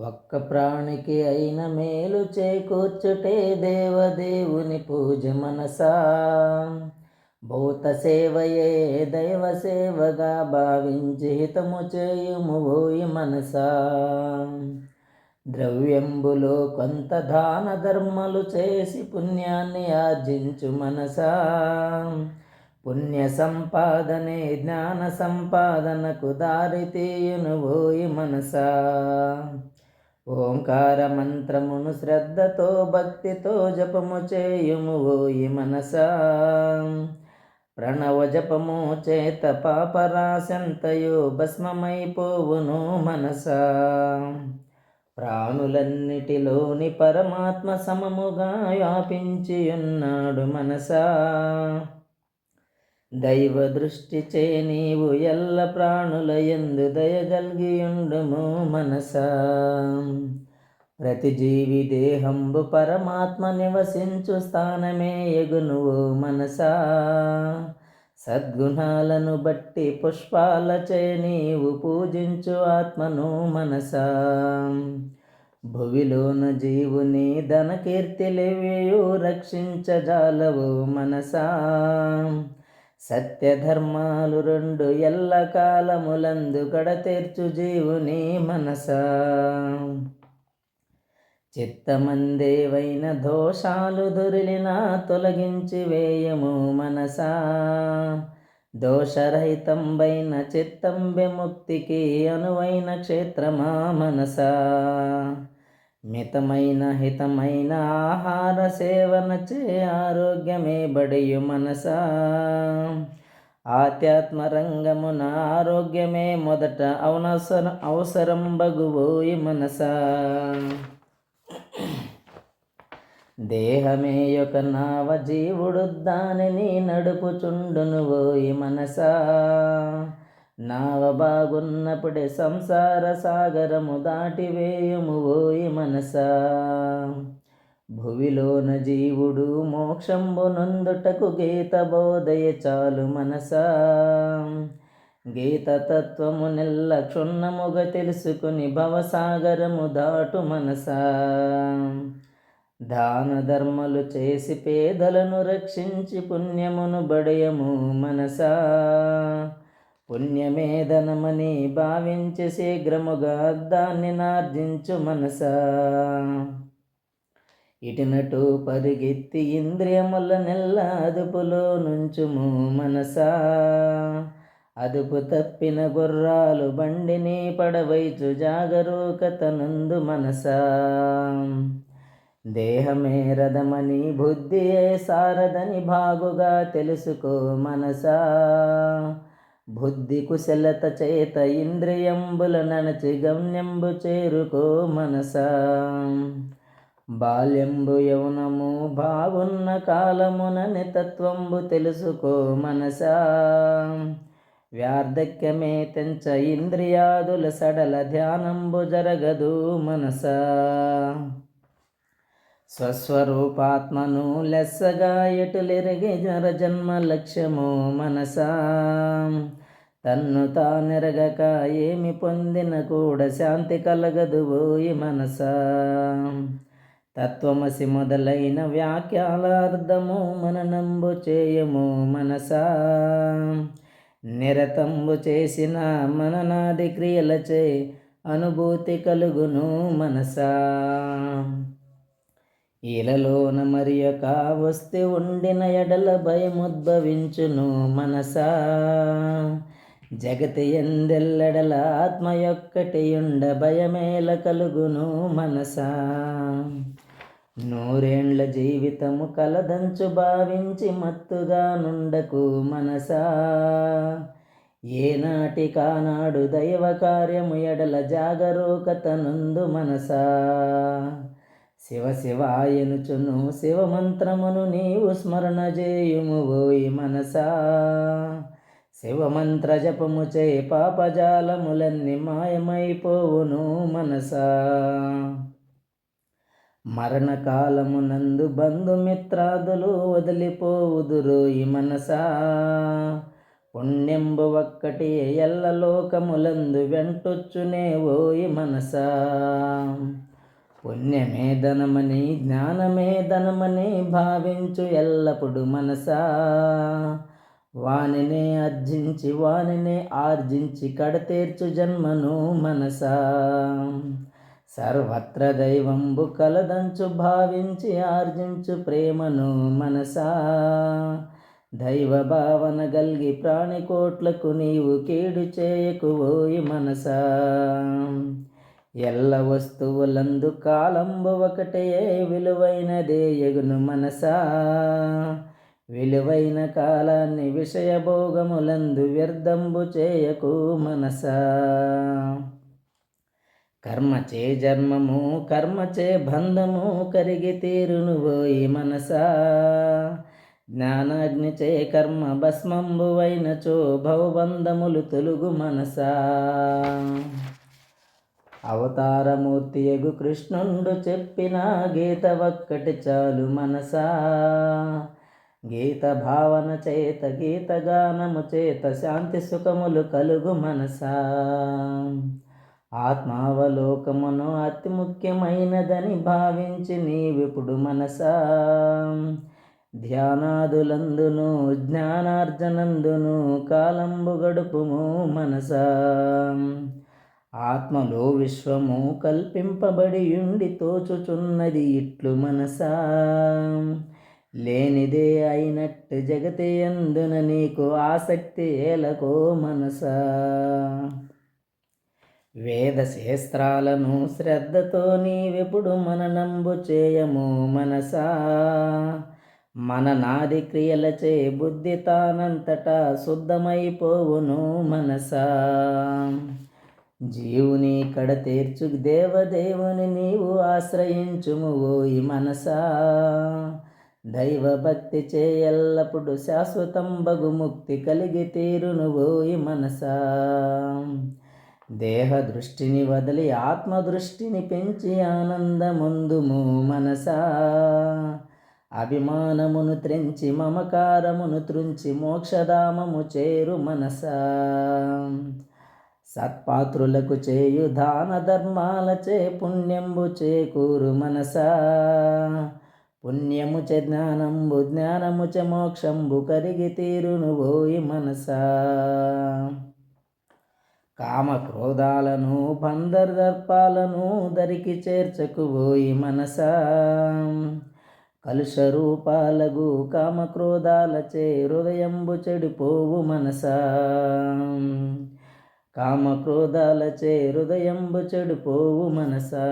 ఒక్క ప్రాణికి అయిన మేలు చేకూర్చుటే దేవదేవుని పూజ మనసా. భూత సేవయే దైవ సేవగా భావించి హితము చేయుము ఓయి మనసా. ద్రవ్యంబులో కొంత దాన ధర్మలు చేసి పుణ్యాన్ని ఆర్జించు మనసా. పుణ్య సంపాదనే జ్ఞాన సంపాదనకు దారి తీయును ఓయి మనసా. ఓంకార మంత్రమును శ్రద్ధతో భక్తితో జపము చేయుము ఓయి మనసా. ప్రణవ జపము చేత పాపరాశంతయో భస్మమైపోవును మనసా. ప్రాణులన్నిటిలోని పరమాత్మ సమముగా వ్యాపించి ఉన్నాడు మనసా. దైవ దృష్టి చే నీవు ఎల్ల ప్రాణుల ఎందు దయగల్గియుండుము మనసా. ప్రతి జీవి దేహంబు పరమాత్మ నివసించు స్థానమే ఎగునువు మనసా. సద్గుణాలను బట్టి పుష్పాలచే నీవు పూజించు ఆత్మను మనసా. భువిలోన జీవుని ధనకీర్తిలివ్యూ రక్షించజాలవు మనసా. సత్యధర్మాలు రెండు ఎల్ల కాలములందు కడతీర్చు జీవుని మనసా. చిత్తమందేవైన దోషాలు దొరిలిన తొలగించి వేయము మనసా. దోషరహితంబైన చిత్తం విముక్తికి అనువైన క్షేత్రమా మనసా. మితమైన హితమైన ఆహార సేవన చే ఆరోగ్యమే బడియు మనసా. ఆధ్యాత్మ రంగమున ఆరోగ్యమే మొదట అవనవసర అవసరం బగుబోయి మనసా. దేహమే యొక్క నావ జీవుడు దానిని నడుపుచుండును ఓయి మనసా. నావ బాగున్నప్పుడే సంసార సాగరము దాటివేయము ఓయి మనసా. భువిలోన జీవుడు మోక్షంబు నందుటకు గీత బోధయ చాలు మనసా. గీతతత్వము నెల్ల క్షుణ్ణముగా తెలుసుకుని భవసాగరము దాటు మనసా. దాన ధర్మలు చేసి పేదలను రక్షించి పుణ్యమును బడయము మనసా. పుణ్యమేధనమని భావించి శీఘ్రముగా దాన్ని నార్జించు మనసా. ఇటునటు పరిగెత్తి ఇంద్రియముల నెల్ల అదుపులో నుంచుము మనసా. అదుపు తప్పిన గుర్రాలు బండిని పడవైచు జాగరూకత నందు మనసా. దేహమే రథమని బుద్ధియే సారదని బాగుగా తెలుసుకో మనసా. బుద్ధి కుశలత చేత ఇంద్రియంబుల ననచి గమ్యంబు చేరుకో మనసా. బాల్యంబు యౌనము బాగున్న కాలమునని తత్వంబు తెలుసుకో మనసా. వ్యార్ధక్యమే తెంచ ఇంద్రియాదుల సడల ధ్యానంబు జరగదు మనసా. స్వస్వరూపాత్మను లెస్సగా ఎటులెరిగి జన్మ లక్ష్యము మనసా. తన్ను తానెరగక ఏమి పొందిన కూడా శాంతి కలగదు ఓయి మనసా. తత్వమసి మొదలైన వ్యాఖ్యాల అర్థము మననంబు చేయము మనసా. నిరతంబు చేసిన మననాది క్రియలచే అనుభూతి కలుగును మనసా. ఇలలోన మరి యొక్క వస్తే ఉండిన ఎడల భయముద్భవించును మనసా. జగతి ఎందెల్లెడల ఆత్మ యొక్కటి ఉండ భయమేల కలుగును మనసా. నూరేండ్ల జీవితము కలదంచు భావించి మత్తుగా నుండకు మనసా. ఏనాటి కానాడు దైవ కార్యము ఎడల జాగరూకతనందు మనసా. శివ శివాయనుచును శివమంత్రమును నీవు స్మరణ చేయుము ఓయి మనసా. శివమంత్ర జపము చే పాపజాలములన్నీ మాయమైపోవును మనసా. మరణకాలమునందు బంధుమిత్రాదులు వదిలిపోవుదురు ఈ మనసా. పుణ్యంబు ఒక్కటి ఎల్ల లోకములందు వెంటొచ్చునే ఓయి మనసా. పుణ్యమే ధనమని జ్ఞానమే ధనమని భావించు ఎల్లప్పుడు మనసా. వానినే అర్జించి వానినే ఆర్జించి కడతీర్చు జన్మను మనసా. సర్వత్ర దైవంబు కలదంచు భావించి ఆర్జించు ప్రేమను మనసా. దైవ భావన గల్గి ప్రాణికోట్లకు నీవు కీడు చేయకు ఓయి మనసా. ఎల్ల వస్తువులందు కాలంబు ఒకటే విలువైనదే ఎగును మనసా. విలువైన కాలాన్ని విషయభోగములందు వ్యర్థంబు చేయకు మనసా. కర్మచే జన్మము కర్మచే బంధము కరిగి తీరును పోయి మనసా. జ్ఞానాగ్నిచే కర్మ భస్మంబు అయినచో భవబంధములు తొలుగు మనసా. అవతారమూర్తి ఎగు కృష్ణుండు చెప్పిన గీత ఒక్కటి చాలు మనసా. గీత భావన చేత గీత గానము చేత శాంతి సుఖములు కలుగు మనసా. ఆత్మావలోకమును అతి ముఖ్యమైనదని భావించి నీవిప్పుడు మనసా. ధ్యానాదులందును జ్ఞానార్జనందును కాలంబు గడుపుము మనసా. ఆత్మలో విశ్వము కల్పింపబడి ఉండి తోచుచున్నది ఇట్లు మనసా. లేనిదే అయినట్టు జగతే అందున నీకు ఆసక్తి ఏలకో మనసా. వేద శాస్త్రాలను శ్రద్ధతో నీవెప్పుడు మననంబు చేయము మనసా. మన నాది క్రియలచే బుద్ధి తానంతటా శుద్ధమైపోవును మనసా. జీవుని కడ తీర్చు దేవదేవుని నీవు ఆశ్రయించుము ఓయి మనసా. దైవ భక్తి చేయల్లప్పుడు శాశ్వతం బగు ముక్తి కలిగి తీరును ఓయి మనసా. దేహ దృష్టిని వదిలి ఆత్మదృష్టిని పెంచి ఆనందముందుము మనసా. అభిమానమును త్రెంచి మమకారమును త్రుంచి మోక్షధామము చేరు మనసా. సత్పాత్రులకు చేయు దాన ధర్మాలచే పుణ్యంబు చేకూరు మనసా. పుణ్యము చ జ్ఞానంబు జ్ఞానము చ మోక్షంబు కరిగి తీరును పోయి మనసా. కామ క్రోధాలను బందర్దర్పాలను దరికి చేర్చకు పోయి మనసా. కలుష రూపాలగు కామక్రోధాలచే హృదయంబు చెడిపోవు మనసా. కామక్రోధాలచే హృదయంబు చెడిపోవు మనసా.